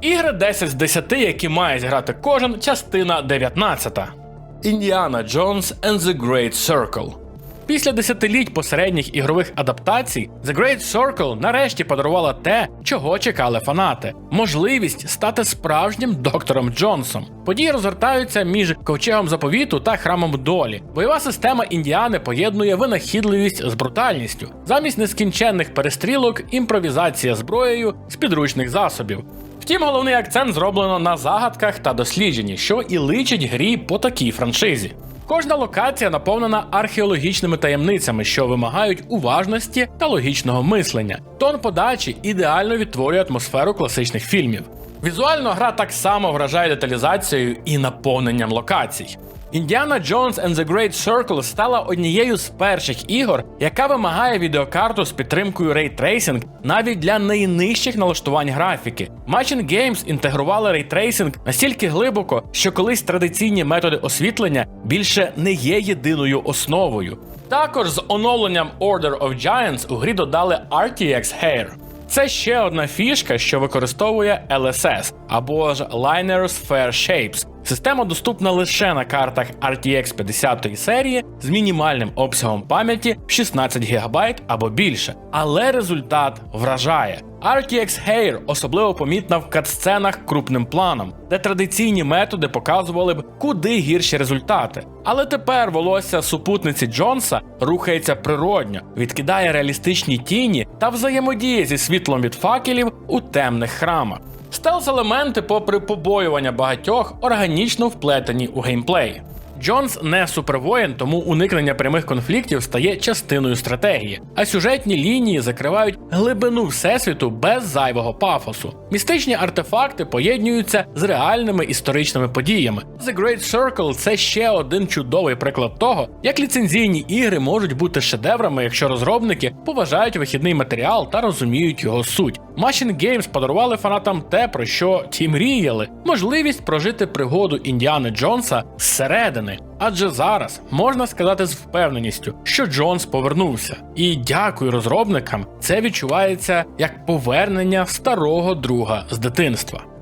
Ігри 10 з 10, які має зіграти кожен, частина 19. Індіана Джонс and the Great Circle. Після десятиліть посередніх ігрових адаптацій The Great Circle нарешті подарувала те, чого чекали фанати: можливість стати справжнім доктором Джонсом. Події розгортаються між ковчегом заповіту та храмом долі. Бойова система індіани поєднує винахідливість з брутальністю. Замість нескінченних перестрілок, імпровізація зброєю з підручних засобів. Втім, головний акцент зроблено на загадках та дослідженні, що і личить грі по такій франшизі. Кожна локація наповнена археологічними таємницями, що вимагають уважності та логічного мислення. Тон подачі ідеально відтворює атмосферу класичних фільмів. Візуально гра так само вражає деталізацією і наповненням локацій. Індіана Джонс and the Great Circle стала однією з перших ігор, яка вимагає відеокарту з підтримкою Ray Tracing навіть для найнижчих налаштувань графіки. Machine Games інтегрували Ray Tracing настільки глибоко, що колись традиційні методи освітлення більше не є єдиною основою. Також з оновленням Order of Giants у грі додали RTX Hair. Це ще одна фішка, що використовує LSS або ж Liners Fair Shapes. Система доступна лише на картах RTX 50 серії з мінімальним обсягом пам'яті в 16 ГБ або більше. Але результат вражає. RTX Hair особливо помітна в катсценах крупним планом, де традиційні методи показували б куди гірші результати. Але тепер волосся супутниці Джонса рухається природньо, відкидає реалістичні тіні та взаємодіє зі світлом від факелів у темних храмах. Стелс-елементи, попри побоювання багатьох, органічно вплетені у геймплей. Джонс не супервоїн, тому уникнення прямих конфліктів стає частиною стратегії, а сюжетні лінії закривають глибину всесвіту без зайвого пафосу. Містичні артефакти поєднуються з реальними історичними подіями. The Great Circle це ще один чудовий приклад того, як ліцензійні ігри можуть бути шедеврами, якщо розробники поважають вихідний матеріал та розуміють його суть. Machine Games подарували фанатам те, про що ті мріяли: можливість прожити пригоду Індіани Джонса зсередини. Адже зараз можна сказати з впевненістю, що Джонс повернувся. І дякую розробникам, це відчувається як повернення старого друга з дитинства.